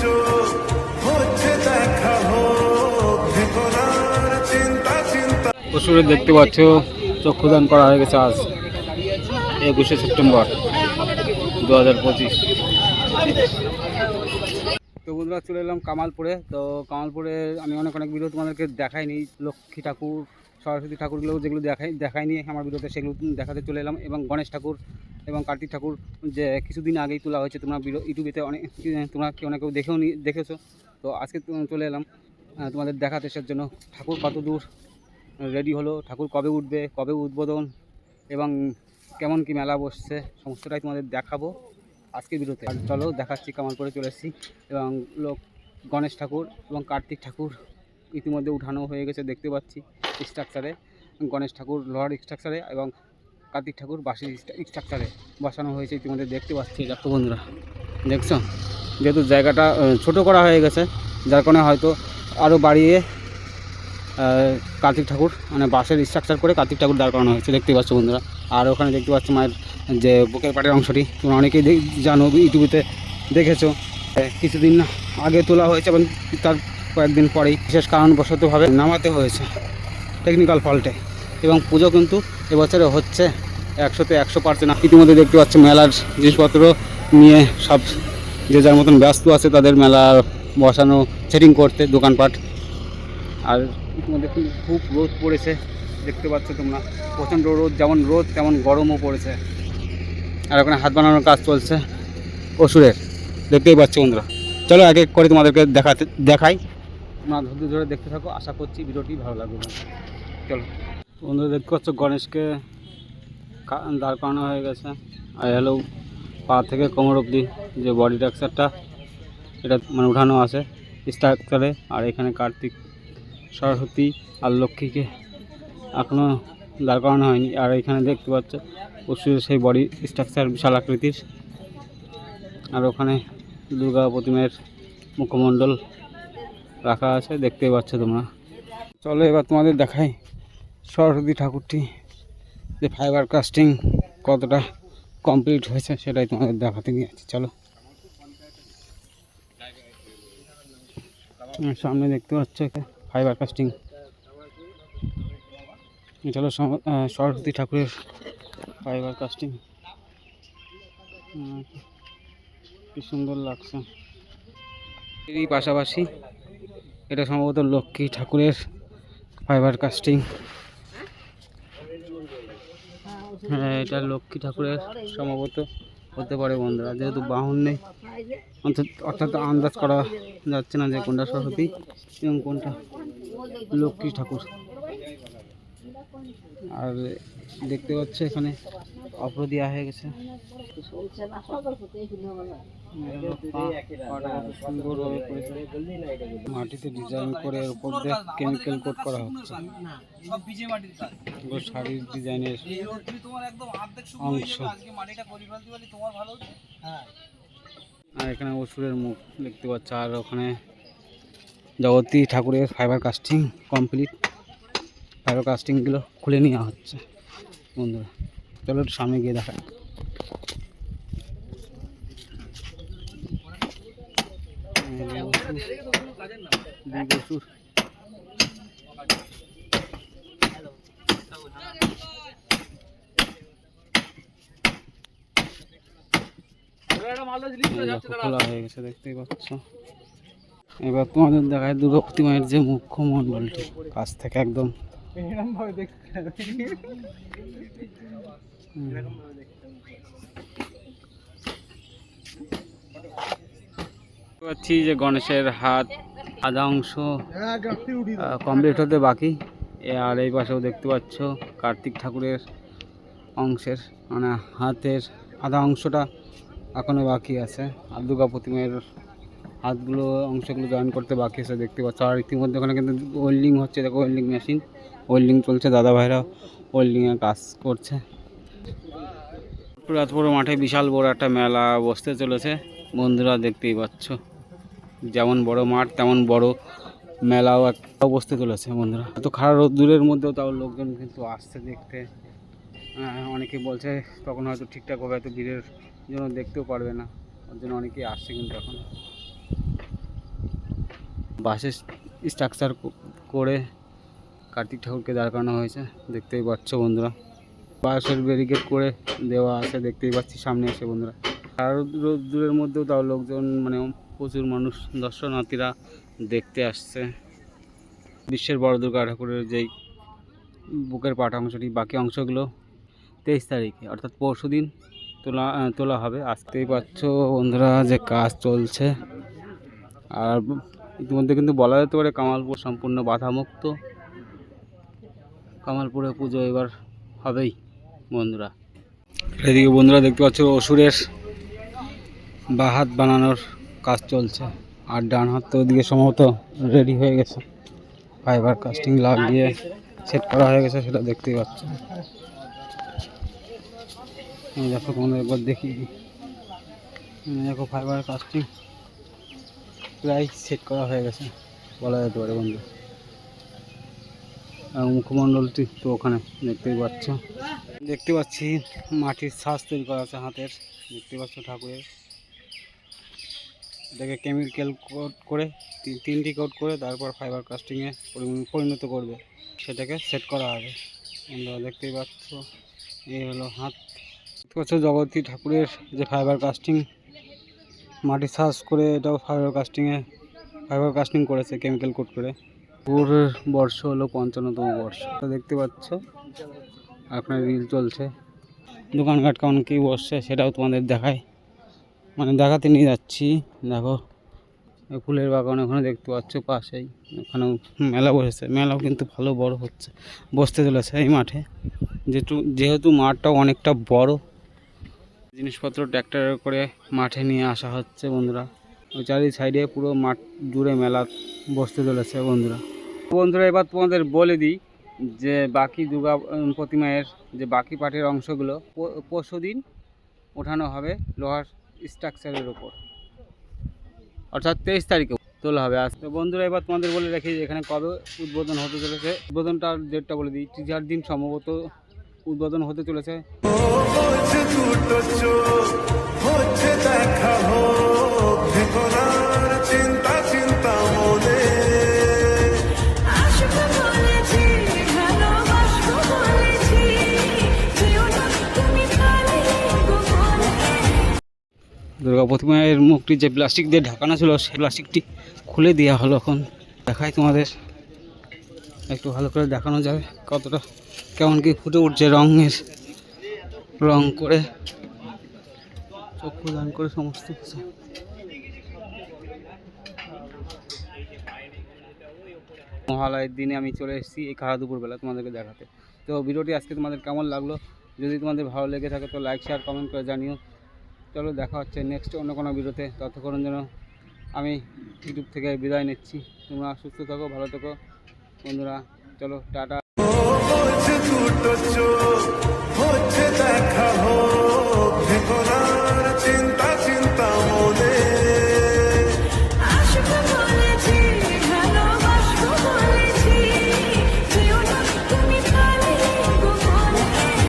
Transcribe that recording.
চোখ হচ্ছে দেখা হোক। ভেতরার চিন্তা চিন্তা। পশুরে দেখতে পাচ্ছ চক্ষুদান করা হয়ে গেছে আজ একুশে সেপ্টেম্বর দু হাজার পঁচিশ। তো বন্ধুরা চলে এলাম কামালপুরে। তো কামালপুরে আমি অনেক অনেক ভিডিও তোমাদেরকে দেখাইনি। লক্ষ্মী ঠাকুর সরস্বতী ঠাকুরগুলো যেগুলো দেখাই দেখাইনি, আমার ভিডিওতে সেগুলো দেখাতে চলে এলাম এবং গণেশ ঠাকুর এবং কার্তিক ঠাকুর যে কিছুদিন আগেই তোলা হয়েছে, তোমরা ভিডিও ইউটিউবেতে অনেক তোমরা কি অনেকেও দেখেও নি দেখেছ। তো আজকে চলে এলাম তোমাদের দেখাতে সে জন্য। ঠাকুর কত দূর? রেডি হলো, ঠাকুর কবে উঠবে, কবে উদ্বোধন এবং কেমন কি মেলা বসছে, সমস্তটাই তোমাদের দেখাবো আজকে ভিডিওতে চলো দেখাচ্ছি কামাল করে চলে এসেছি এবং লোক গণেশ ঠাকুর এবং কার্তিক ঠাকুর ইতিমধ্যে উঠানো হয়ে গেছে, দেখতে পাচ্ছি। স্ট্রাকচারে গণেশ ঠাকুর লোহার স্ট্রাকচারে এবং কার্তিক ঠাকুর বাঁশির স্ট্রাকচারে বসানো হয়েছে ইতিমধ্যে দেখতে পাচ্ছি। দেখো বন্ধুরা, দেখছ? যেহেতু জায়গাটা ছোট করা হয়ে গেছে, যার কারণে হয়তো আরও বাড়িয়ে কার্তিক ঠাকুর মানে বাঁশের স্ট্রাকচার করে কার্তিক ঠাকুর দাঁড় করানো হয়েছে। দেখতে পাচ্ছ বন্ধুরা? আর ওখানে দেখতে পাচ্ছ মায়ের যে বুকের পাটের অংশটি, তোমরা অনেকেই জানো, ইউটিউবেতে দেখেছ। কিছুদিন আগে তোলা হয়েছে এবং তার কয়েকদিন পরেই, বিশেষ কারণবশতভাবে নামাতে হয়েছে। টেকনিক্যাল ফল্টে এবং পুজো কিন্তু এবছরে হচ্ছে একশোতে একশো পার্সেন্ট ইতিমধ্যে দেখতে পাচ্ছ মেলার জিনিসপত্র নিয়ে সব যে যার মতন ব্যস্ত আছে তাদের মেলা বসানো সেটিং করতে, দোকানপাট। আর ইতিমধ্যে খুব রোদ পড়েছে, দেখতে পাচ্ছ তোমরা। প্রচণ্ড রোদ, যেমন রোদ, তেমন গরমও পড়েছে। আর ওখানে হাত বানানোর কাজ চলছে। অসুরের। দেখতেই পাচ্ছ বন্ধুরা। চলো এক এক করে তোমাদেরকে দেখাতে, দেখাই। তোমরা ধৈর্য ধরে দেখতে থাকো, আশা করছি ভিডিওটি ভালো লাগবে। চলো। বন্ধুরা দেখতে পাচ্ছ গণেশকে দাঁড় করানো হয়ে গেছে। আর হলো পা থেকে কোমর অবধি যে বডি স্ট্রাকচারটা এটা মানে উঠানো আছে স্ট্রাকচারে আর এখানে কার্তিক সরস্বতী আর লক্ষ্মীকে এখনও দাঁড় করানো হয়নি। আর এখানে দেখতে পাচ্ছ পশুর সেই বডি স্ট্রাকচার বিশাল আকৃতির। আর ওখানে দুর্গা প্রতিমের মুখমণ্ডল রাখা আছে দেখতেই পাচ্ছ তোমরা। চলো এবার তোমাদের দেখাই সরস্বতী ঠাকুরটি যে ফাইবার কাস্টিং কতটা কমপ্লিট হয়েছে সেটাই তোমাদের দেখাতে নিয়ে যাচ্ছি চলো সামনে দেখতে পাচ্ছ ফাইবার কাস্টিং আহ, সরস্বতী ঠাকুরের ফাইবার কাস্টিং কি সুন্দর লাগছে। এরই পাশাপাশি এটা সম্ভবত লক্ষ্মী ঠাকুরের ফাইবার কাস্টিং। হ্যাঁ এটা লক্ষ্মী ঠাকুরের সম্ভবত হতে পারে বন্ধুরা, যেহেতু বাহন নেই, অর্থাৎ অর্থাৎ আন্দাজ করা যাচ্ছে না যে কোনটা সরস্বতী এবং কোনটা লক্ষ্মী ঠাকুর। আর দেখতে পাচ্ছে এখানে অপর দেওয়া হয়ে গেছে। মাটিতে ডিজাইন করে উপর দিয়ে কেমিক্যাল কোট করা হচ্ছে শাড়ির ডিজাইনের অংশ। আর এখানে অসুরের মুখ দেখতে পাচ্ছ, আর ওখানে জগতী ঠাকুরের ফাইবার কাস্টিং কমপ্লিট ফাইবার কাস্টিংগুলো খুলে নেওয়া হচ্ছে, বন্ধুরা চলো একটু সামনে গিয়ে দেখা খোলা হয়ে গেছে, দেখতেই পাচ্ছ। এবার তোমাদের দেখায় দুর্গা প্রতিমায়ের যে মুখ্য মণ্ডলটি কাছ থেকে একদম। দেখতে দেখতে পাচ্ছি যে গণেশের হাত আধা অংশ কমপ্লিট হতে বাকি। এ আর এই পাশেও দেখতে পাচ্ছ কার্তিক ঠাকুরের অংশের মানে হাতের আধা অংশটা এখনও বাকি আছে। আর দুর্গা প্রতিমের হাতগুলো অংশগুলো জয়েন করতে বাকি আছে দেখতে পাচ্ছ। আর ইতিমধ্যে ওখানে কিন্তু ওয়েল্ডিং হচ্ছে দেখো ওয়েল্ডিং মেশিন ওয়েল্ডিং চলছে দাদা ভাইরা ওয়েল্ডিংয়ের কাজ করছে। পুরাতপুর মাঠে বিশাল বড় একটা মেলা বসতে চলেছে। বন্ধুরা দেখতেই পাচ্ছ, যেমন বড় মাঠ, তেমন বড় মেলাও একটা বসতে চলেছে বন্ধুরা। এত খারাপ রোদ্দুরের মধ্যেও তাও লোকজন কিন্তু আসছে দেখতে। অনেকে বলছে তখন হয়তো ঠিকঠাক হবে হয়তো ভিড়ের জন্য দেখতেও পারবে না। ওর জন্য অনেকেই আসছে কিন্তু এখন। বাসের স্ট্রাকচার করে কার্তিক ঠাকুরকে দাঁড় করানো হয়েছে, দেখতেই পাচ্ছ বন্ধুরা। বাসের ব্যারিকেড করে দেওয়া আছে, দেখতেই পাচ্ছি সামনে এসে বন্ধুরা। আর দূরের মধ্যেও তাও লোকজন মানে প্রচুর মানুষ, দর্শনার্থীরা দেখতে আসছে। বিশ্বের বড় দুর্গা ঠাকুরের যেই বুকের পাট অংশটি, বাকি অংশগুলো তেইশ তারিখে, অর্থাৎ পরশু দিন তোলা তোলা হবে। আসতেই পাচ্ছ বন্ধুরা যে কাজ চলছে। আর ইতিমধ্যে কিন্তু বলা যেতে পারে কামালপুর সম্পূর্ণ বাধামুক্ত। কামালপুরে পুজো এবার হবেই। বন্ধুরা। এদিকে বন্ধুরা দেখতে পাচ্ছ অসুরের বা হাত বানানোর কাজ চলছে, আর ডান হাত তো ওদিকে সম্ভবত রেডি হয়ে গেছে। ফাইবার কাস্টিং লাগিয়ে সেট করা হয়ে গেছে, সেটা দেখতেই পাচ্ছ। দেখো তোমাদের একবার দেখি দেখো ফাইবার কাস্টিং প্রায় সেট করা হয়ে গেছে, বলা যেতে পারে বন্ধু মুখমণ্ডলটি তো ওখানে দেখতেই পাচ্ছ। দেখতে পাচ্ছি মাটির শ্বাস তৈরি করা আছে হাতের। দেখতে পাচ্ছ ঠাকুরের। এটাকে কেমিক্যাল কোট করে, তিন- তিনটি কোট করে তারপর ফাইবার কাস্টিংয়ে পরিণত করবে। সেটাকে সেট করা হবে। আমরা দেখতেই পাচ্ছ, এই হলো হাত। দেখতে পাচ্ছ জগতী ঠাকুরের যে ফাইবার কাস্টিং মাটি শ্বাস করে এটাও ফাইবার কাস্টিংয়ে ফাইবার কাস্টিং করেছে কেমিক্যাল কোট করে। পুর বর্ষ হলো পঞ্চান্নতম বর্ষ। দেখতে পাচ্ছ, আপনার রিল চলছে। দোকানঘাট কেমন কী বসছে সেটাও তোমাদের দেখায় মানে দেখাতে নিয়ে যাচ্ছি, দেখো। ফুলের বাগান ওখানে দেখতে পাচ্ছ পাশেই। ওখানেও মেলা বসেছে। মেলাও কিন্তু ভালো বড় হচ্ছে। বসতে চলেছে এই মাঠে। যেহেতু যেহেতু মাঠটা অনেকটা বড়, জিনিসপত্র ট্র্যাক্টরে করে মাঠে নিয়ে আসা হচ্ছে বন্ধুরা। ওই চারি সাইডে পুরো মাঠ জুড়ে মেলা বসতে চলেছে বন্ধুরা। বন্ধুরা, এবার তোমাদের বলে দিই যে বাকি দুর্গা প্রতিমায়ের যে বাকি পাটের অংশগুলো পরশু দিন ওঠানো হবে লোহার স্ট্রাকচারের ওপর অর্থাৎ তেইশ তারিখে তোলা হবে আজ। তো বন্ধুরা, এবার তোমাদের বলে রাখি যে এখানে কবে উদ্বোধন হতে চলেছে। উদ্বোধনটার ডেটটা বলে দিই। টিচার দিন সম্ভবত উদ্বোধন হতে চলেছে। দেখা দুর্গা প্রতিমায়ের মুখটি যে প্লাস্টিক দিয়ে ঢাকানো ছিল, সেই প্লাস্টিকটি খুলে দেওয়া হলো এখন। দেখাই তোমাদের। একটু ভালো করে দেখানো যাবে কতটা, কেমন কি ফুটে উঠছে রঙের। রং করে, চক্ষু দান করে সমস্ত কিছু। মহালয়ের দিনে আমি চলে এসেছি এই খাড়া দুপুরবেলা তোমাদেরকে দেখাতে। তো ভিডিওটি আজকে তোমাদের কেমন লাগল? যদি তোমাদের ভালো লেগে থাকে তো লাইক শেয়ার কমেন্ট করে জানিও। চলো দেখা হচ্ছে নেক্সট অন্য কোনো ভিডিওতে ততক্ষণ যেন আমি ইউটিউব থেকে বিদায় নিচ্ছি তোমরা সুস্থ থাকো ভালো থাকো বন্ধুরা চলো টাটা